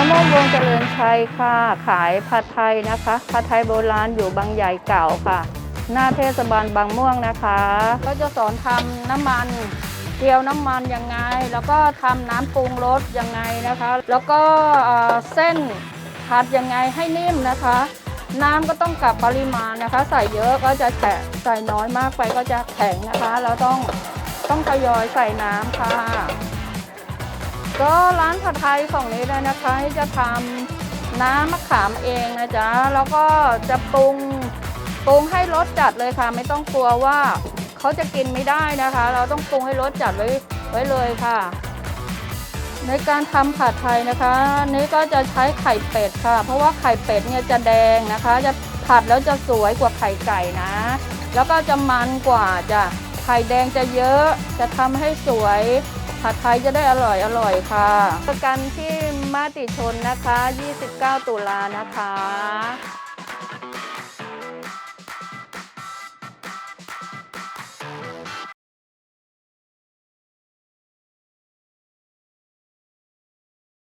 ระมงวงเจริญชัยค่ะ ขายผัดไทยนะคะผัดไทยโบราณอยู่บางใหญ่เก่าค่ะ หน้าเทศบาลบางม่วงนะคะ ก็จะสอนทำน้ำมันเจียวน้ำมันยังไง แล้วก็ทำน้ำปรุงรสยังไงนะคะ แล้วก็เส้นผัดยังไงให้นิ่มนะคะ น้ำก็ต้องกับปริมาณนะคะ ใส่เยอะก็จะแฉะใส่น้อยมากไปก็จะแข็งนะคะแล้วต้องต้องทยอยใส่น้ำค่ะ ก็ร้านผัดไทยฝั่งนี้เลยนะคะที่จะทำน้ำมะขามเองนะจ๊ะแล้วก็จะปรุงปรุงให้รสจัดเลยค่ะ ไม่ต้องกลัวว่าเขาจะกินไม่ได้นะคะ เราต้องปรุงให้รสจัดไว้ไว้เลยค่ะ ในการทำผัดไทยนะคะนี่ก็จะใช้ไข่เป็ดค่ะ เพราะว่าไข่เป็ดเนี่ยจะแดงนะคะ จะผัดแล้วจะสวยกว่าไข่ไก่นะ แล้วก็จะมันกว่าจะไข่แดงจะเยอะจะทำให้สวย ผัดไทยจะได้อร่อยอร่อยค่ะ ประกันที่มาติชนนะคะ 29 ตุลานะคะ